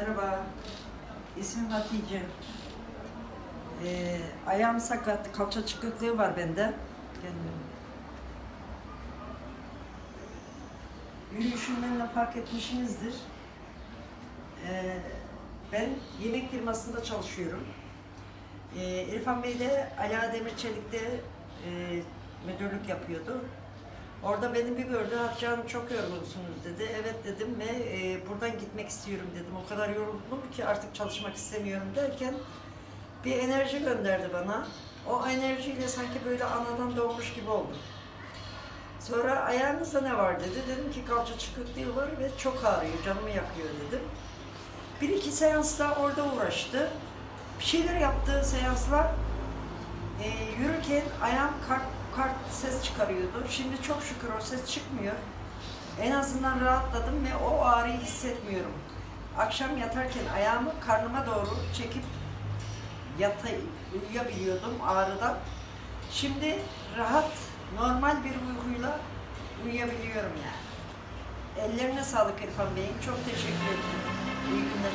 Merhaba, ismim Hatice. Ee, ayağım sakat, kalça çıkıklığı var bende. Kendim. Yürüyüşümden de fark etmişsinizdir. Ee, ben yemek firmasında çalışıyorum. Ee, İrfan Bey de Ala Demirçelik'te e, müdürlük yapıyordu. Orada beni bir gördü, Hatice Hanım çok yorgunsunuz dedi. Evet dedim ve buradan gitmek istiyorum dedim. O kadar yoruldum ki artık çalışmak istemiyorum derken bir enerji gönderdi bana. O enerjiyle sanki böyle anadan doğmuş gibi oldum. Sonra ayağınızda ne var dedi. Dedim ki kalça çıkıklığı var ve çok ağrıyor, canımı yakıyor dedim. Bir iki seansla orada uğraştı. Bir şeyler yaptı seansla. E, yürürken ayağım kart, kart ses çıkarıyordu. Şimdi çok şükür o ses çıkmıyor. En azından rahatladım ve o ağrıyı hissetmiyorum. Akşam yatarken ayağımı karnıma doğru çekip yata, uyuyabiliyordum ağrıdan. Şimdi rahat, normal bir uykuyla uyuyabiliyorum yani. Ellerine sağlık İrfan Bey'in. Çok teşekkür ederim. İyi günler.